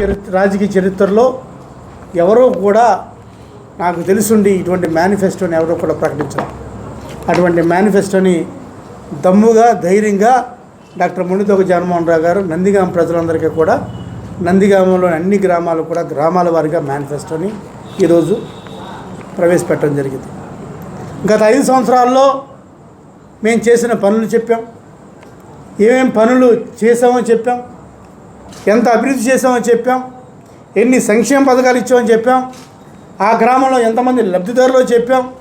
చరిత్ర రాజకీయ చరిత్రలో ఎవరో కూడా నాకు తెలుసుండి ఇటువంటి మేనిఫెస్టోని ఎవరో కూడా ప్రకటించరు అటువంటి మేనిఫెస్టోని దమ్ముగా ధైర్యంగా డాక్టర్ మునితోక జగన్మోహన్ రావు గారు నందిగామ ప్రజలందరికీ కూడా నందిగామంలోని అన్ని గ్రామాలు కూడా గ్రామాల వారిగా మేనిఫెస్టోని ఈరోజు ప్రవేశపెట్టడం జరిగింది. గత ఐదు సంవత్సరాల్లో మేము చేసిన పనులు చెప్పాం. ఏమేం పనులు చేసామో చెప్పాం. ఎంత అభివృద్ధి చేశామని చెప్పాం? ఎన్ని సంక్షేమ పథకాలు ఇచ్చామని చెప్పాం? ఆ గ్రామంలో ఎంతమంది లబ్ధిదారులో చెప్పాం?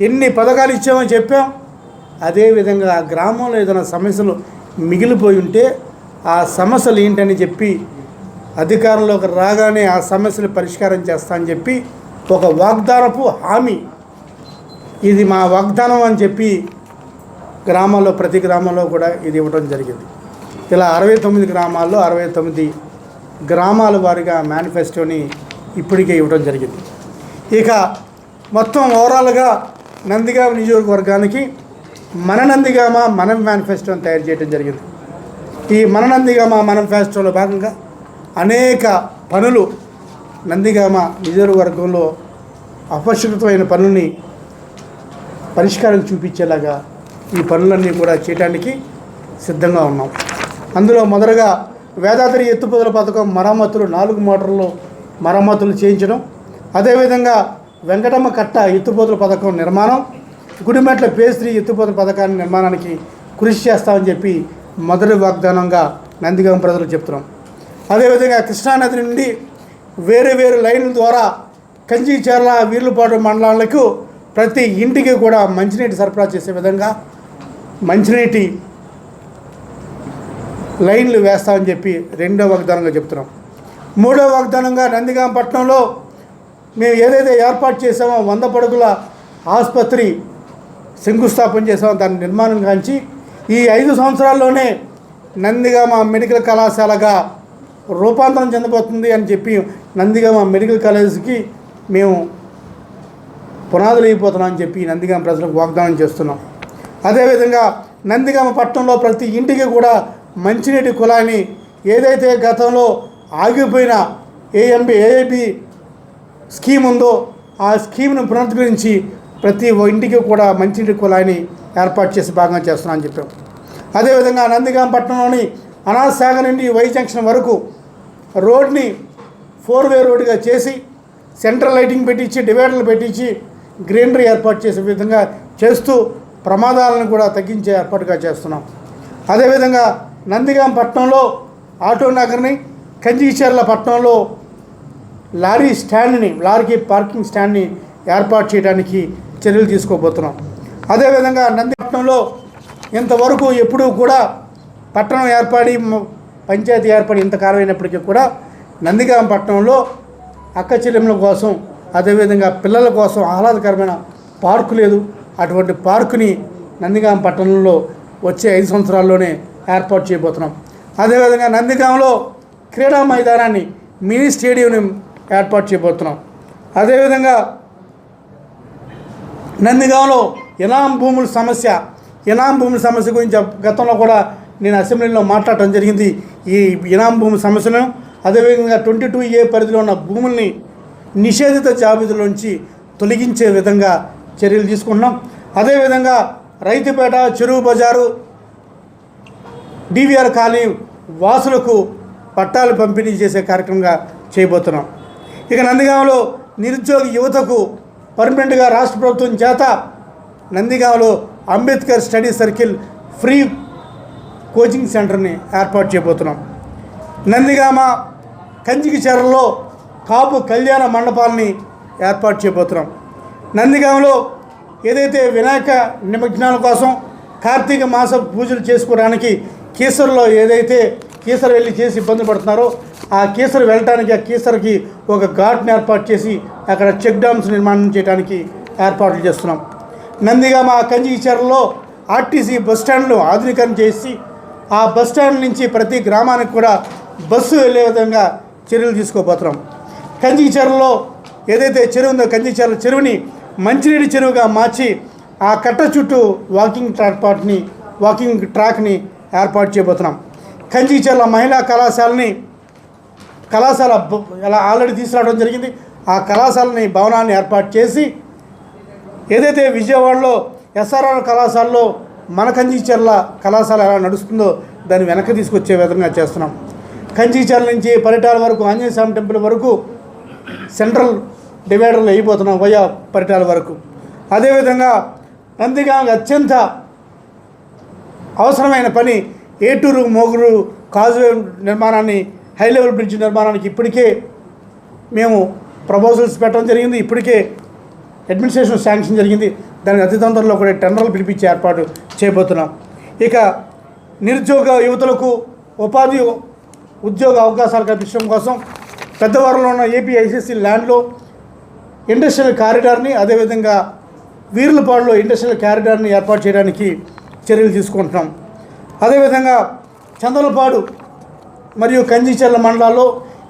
ఎన్ని పథకాలు ఇచ్చామని చెప్పాం? అదేవిధంగా ఆ గ్రామంలో ఏదైనా సమస్యలు మిగిలిపోయి ఉంటే ఆ సమస్యలు ఏంటని చెప్పి అధికారంలోకి రాగానే ఆ సమస్యలు పరిష్కారం చేస్తా అని చెప్పి ఒక వాగ్దానపు హామీ. ఇది మా వాగ్దానం అని చెప్పి గ్రామంలో ప్రతి గ్రామంలో కూడా ఇది ఇవ్వడం జరిగింది. ఇలా అరవై తొమ్మిది గ్రామాల్లో అరవై తొమ్మిది గ్రామాల వారిగా మేనిఫెస్టోని ఇప్పటికే ఇవ్వడం జరిగింది. ఇక మొత్తం ఓవరాల్గా నందిగామ నియోజకవర్గానికి మన నందిగామ మనం మేనిఫెస్టోని తయారు చేయడం జరిగింది. ఈ మన నందిగామ మేనిఫెస్టోలో భాగంగా అనేక పనులు నందిగామ నియోజకవర్గంలో అపరిష్కృతమైన పనుల్ని పరిష్కారం చూపించేలాగా ఈ పనులన్నీ కూడా చేయడానికి సిద్ధంగా ఉన్నాం. అందులో మొదటగా వేదాద్రి ఎత్తుపోతల పథకం మరమ్మతులు నాలుగు మోటార్లు మరమ్మతులు చేయించడం. అదేవిధంగా వెంకటమ్మ కట్ట ఎత్తుపోతుల పథకం నిర్మాణం. గుడిమెట్ల పేస్త్రి ఎత్తుపోతుల పథకాన్ని నిర్మాణానికి కృషి చేస్తామని చెప్పి మొదటి వాగ్దానంగా నందిగం ప్రజలు చెప్తున్నాం. అదేవిధంగా కృష్ణానది నుండి వేరే వేరే లైన్ల ద్వారా కంచిచర్ల వీర్లపాడు మండలాలకు ప్రతి ఇంటికి కూడా మంచినీటి సరఫరా చేసే విధంగా మంచినీటి లైన్లు వేస్తామని చెప్పి రెండో వాగ్దానంగా చెప్తున్నాం. మూడో వాగ్దానంగా నందిగాం పట్టణంలో మేము ఏదైతే ఏర్పాటు చేసామో వంద పడుగుల ఆసుపత్రి శంకుస్థాపన చేసామో దాని నిర్మాణం కాంచి ఈ ఐదు సంవత్సరాల్లోనే నందిగామ మెడికల్ కళాశాలగా రూపాంతరం చెందబోతుంది అని చెప్పి నందిగామ మెడికల్ కాలేజీకి మేము పునాదులు అయిపోతున్నాం అని చెప్పి నందిగామ ప్రజలకు వాగ్దానం చేస్తున్నాం. అదేవిధంగా నందిగామ పట్టణంలో ప్రతి ఇంటికి కూడా మంచినీటి కులాన్ని ఏదైతే గతంలో ఆగిపోయిన ఏఎంబి ఏఏబి స్కీమ్ ఉందో ఆ స్కీమ్ను పునరుద్ధరించి ప్రతి ఇంటికి కూడా మంచినీటి కులాన్ని ఏర్పాటు చేసి భాగంగా చేస్తున్నామని చెప్పాం. అదేవిధంగా నందిగాం పట్టణంలోని అనాథసాగర్ నుండి వై జంక్షన్ వరకు రోడ్ని ఫోర్ వే రోడ్డుగా చేసి సెంట్రల్ లైటింగ్ పెట్టించి డివైడర్లు పెట్టించి గ్రీనరీ ఏర్పాటు చేసే విధంగా చేస్తూ ప్రమాదాలను కూడా తగ్గించే ఏర్పాటుగా చేస్తున్నాం. అదేవిధంగా నందిగాం పట్టణంలో ఆటో నగర్ని కంచిచర్ల పట్టణంలో లారీ స్టాండ్ని లారీకి పార్కింగ్ స్టాండ్ని ఏర్పాటు చేయడానికి చర్యలు తీసుకోబోతున్నాం. అదేవిధంగా నందిపట్నంలో ఇంతవరకు ఎప్పుడూ కూడా పట్టణం ఏర్పడి పంచాయతీ ఏర్పడి ఇంతకాలం అయినప్పటికీ కూడా నందిగాం పట్టణంలో అక్క చెల్లెముల కోసం అదేవిధంగా పిల్లల కోసం ఆహ్లాదకరమైన పార్కు లేదు. అటువంటి పార్కుని నందిగాం పట్టణంలో వచ్చే ఐదు సంవత్సరాల్లోనే ఏర్పాటు చేయబోతున్నాం. అదేవిధంగా నందిగాంలో క్రీడా మైదానాన్ని మినీ స్టేడియంని ఏర్పాటు చేయబోతున్నాం. అదేవిధంగా నందిగాంలో ఇనాం భూముల సమస్య ఇనాం భూముల సమస్య గురించి గతంలో కూడా నేను అసెంబ్లీలో మాట్లాడటం జరిగింది. ఈ ఇనాం భూమి సమస్యను అదేవిధంగా ట్వంటీ టూ ఏ పరిధిలో ఉన్న భూముల్ని నిషేధిత జాబితాలోంచి తొలగించే విధంగా చర్యలు తీసుకుంటున్నాం. అదేవిధంగా రైతుపేట చెరువు బజారు డివిఆర్ కాలనీ వాసులకు పట్టాలు పంపిణీ చేసే కార్యక్రమంగా చేయబోతున్నాం. ఇక నందిగామలో నిరుద్యోగ యువతకు పర్మనెంట్గా రాష్ట్ర ప్రభుత్వం చేత నందిగామలో Ambedkar study circle free coaching సెంటర్ని ఏర్పాటు చేయబోతున్నాం. నందిగామ కంచికిచెరలో కాపు కళ్యాణ మండపాలని ఏర్పాటు చేయబోతున్నాం. నందిగామలో ఏదైతే వినాయక నిమజ్జనాల కోసం కార్తీక మాస పూజలు చేసుకోవడానికి కీసర్లో ఏదైతే కీసర్ వెళ్ళి చేసి ఇబ్బంది పడుతున్నారో ఆ కీసర వెళ్ళటానికి ఆ కీసరికి ఒక ఘాట్ని ఏర్పాటు చేసి అక్కడ చెక్ డ్యామ్స్ నిర్మాణం చేయడానికి ఏర్పాట్లు చేస్తున్నాం. నందిగామ కంచికిచెరలో ఆర్టీసీ బస్ స్టాండ్లు ఆధునీకరణ చేసి ఆ బస్ స్టాండ్ నుంచి ప్రతి గ్రామానికి కూడా బస్సు వెళ్ళే విధంగా చర్యలు తీసుకోబోతున్నాం. కంచిచెరువులో ఏదైతే చెరువు ఉందో కంచిచెరువు చెరువుని మంచినీటి చెరువుగా మార్చి ఆ కట్ట చుట్టూ వాకింగ్ ట్రాక్ని వాకింగ్ ట్రాక్ని ఏర్పాటు చేయబోతున్నాం. కంచిచర్ల మహిళా కళాశాలని కళాశాల ఇలా ఆల్రెడీ తీసుకురావడం జరిగింది. ఆ కళాశాలని భవనాన్ని ఏర్పాటు చేసి ఏదైతే విజయవాడలో ఎస్ఆర్ఆర్ కళాశాలలో మన కంచిచర్ల కళాశాల ఎలా నడుస్తుందో దాన్ని వెనక్కి తీసుకొచ్చే విధంగా చేస్తున్నాం. కంచిచర్ల నుంచి పరిటాల వరకు ఆంజనేయస్వామి టెంపుల్ వరకు సెంట్రల్ డివైడర్లు అయిపోతున్నాం వయా పరిటాల వరకు. అదేవిధంగా నందిగాంగ్ అత్యంత అవసరమైన పని ఏటూరు మోగురు కాజువే నిర్మాణాన్ని హై లెవెల్ బ్రిడ్జ్ నిర్మాణానికి ఇప్పటికే మేము ప్రపోజల్స్ పెట్టడం జరిగింది. ఇప్పటికే అడ్మినిస్ట్రేషన్ శాంక్షన్ జరిగింది. దానికి అతి తొందరలో కూడా టెండర్లు పిలిపించి ఏర్పాటు చేయబోతున్నాం. ఇక నిరుద్యోగ యువతులకు ఉపాధి ఉద్యోగ అవకాశాలు కల్పించడం కోసం పెద్దవారిలో ఉన్న ఏపీ ఐసీసీ ల్యాండ్లో ఇండస్ట్రియల్ కారిడార్ని అదేవిధంగా వీర్లపాడులో ఇండస్ట్రియల్ కారిడార్ని ఏర్పాటు చేయడానికి చర్యలు తీసుకుంటున్నాం. అదేవిధంగా చందలపాడు మరియు కంజీచర్ల మండలాల్లో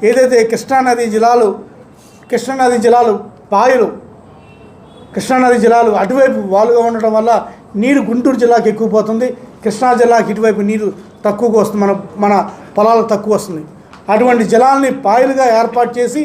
ఏదైతే కృష్ణానది జిల్లాలు కృష్ణానది జిల్లాలు పాయలు కృష్ణానది జిల్లాలు అటువైపు వాలుగా ఉండటం వల్ల నీరు గుంటూరు జిల్లాకి ఎక్కువ పోతుంది. కృష్ణా జిల్లాకి ఇటువైపు నీరు తక్కువగా వస్తుంది. మన మన పొలాలకు తక్కువ వస్తుంది. అటువంటి జలాల్ని పాయలుగా ఏర్పాటు చేసి